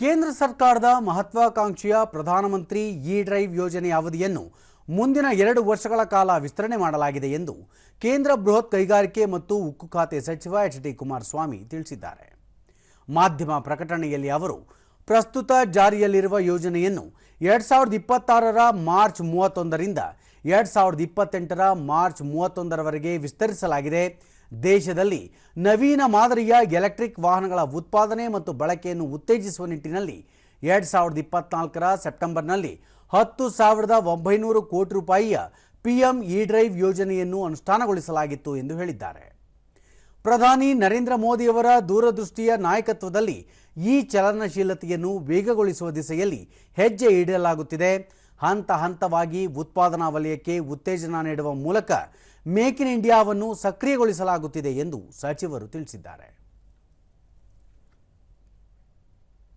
ಕೇಂದ್ರ ಸರ್ಕಾರದ ಮಹತ್ವಾಕಾಂಕ್ಷೆಯ ಪ್ರಧಾನಮಂತ್ರಿ ಇ ಡ್ರೈವ್ ಯೋಜನೆಯ ಅವಧಿಯನ್ನು ಮುಂದಿನ ಎರಡು ವರ್ಷಗಳ ಕಾಲ ವಿಸ್ತರಣೆ ಮಾಡಲಾಗಿದೆ ಎಂದು ಕೇಂದ್ರ ಬೃಹತ್ ಕೈಗಾರಿಕೆ ಮತ್ತು ಉಕ್ಕು ಖಾತೆ ಸಚಿವ ಎಚ್ ಡಿ ಕುಮಾರಸ್ವಾಮಿ ತಿಳಿಸಿದ್ದಾರೆ. ಮಾಧ್ಯಮ ಪ್ರಕಟಣೆಯಲ್ಲಿ ಅವರು, ಪ್ರಸ್ತುತ ಜಾರಿಯಲ್ಲಿರುವ ಯೋಜನೆಯನ್ನು ಎರಡ್ ಸಾವಿರದ ಇಪ್ಪತ್ತಾರರ ಮಾರ್ಚ್ ಮೂವತ್ತೊಂದರಿಂದ ಎರಡ್ ಸಾವಿರದ ಇಪ್ಪತ್ತೆಂಟರ ಮಾರ್ಚ್ ಮೂವತ್ತೊಂದರವರೆಗೆ ವಿಸ್ತರಿಸಲಾಗಿದೆ. ದೇಶದಲ್ಲಿ ನವೀನ ಮಾದರಿಯ ಎಲೆಕ್ಟ್ರಿಕ್ ವಾಹನಗಳ ಉತ್ಪಾದನೆ ಮತ್ತು ಬಳಕೆಯನ್ನು ಉತ್ತೇಜಿಸುವ ನಿಟ್ಟಿನಲ್ಲಿ ಎರಡ್ ಸಾವಿರದ ಇಪ್ಪತ್ನಾಲ್ಕರ ಸೆಪ್ಟೆಂಬರ್ನಲ್ಲಿ ಹತ್ತು ಸಾವಿರದ ಒಂಬೈನೂರು ಕೋಟಿ ರೂಪಾಯಿಯ ಪಿಎಂ ಇ ಡ್ರೈವ್ ಯೋಜನೆಯನ್ನು ಅನುಷ್ಠಾನಗೊಳಿಸಲಾಗಿತ್ತು ಎಂದು ಹೇಳಿದ್ದಾರೆ. ಪ್ರಧಾನಿ ನರೇಂದ್ರ ಮೋದಿಯವರ ದೂರದೃಷ್ಟಿಯ ನಾಯಕತ್ವದಲ್ಲಿ ಈ ಚಲನಶೀಲತೆಯನ್ನು ವೇಗಗೊಳಿಸುವ ದಿಸೆಯಲ್ಲಿ ಹೆಜ್ಜೆ ಇಡಲಾಗುತ್ತಿದೆ. ಹಂತ ಹಂತವಾಗಿ ಉತ್ಪಾದನಾ ವಲಯಕ್ಕೆ ಉತ್ತೇಜನ ನೀಡುವ ಮೂಲಕ ಮೇಕ್ ಇನ್ ಇಂಡಿಯಾವನ್ನು ಸಕ್ರಿಯಗೊಳಿಸಲಾಗುತ್ತಿದೆ ಎಂದು ಸಚಿವರು ತಿಳಿಸಿದ್ದಾರೆ.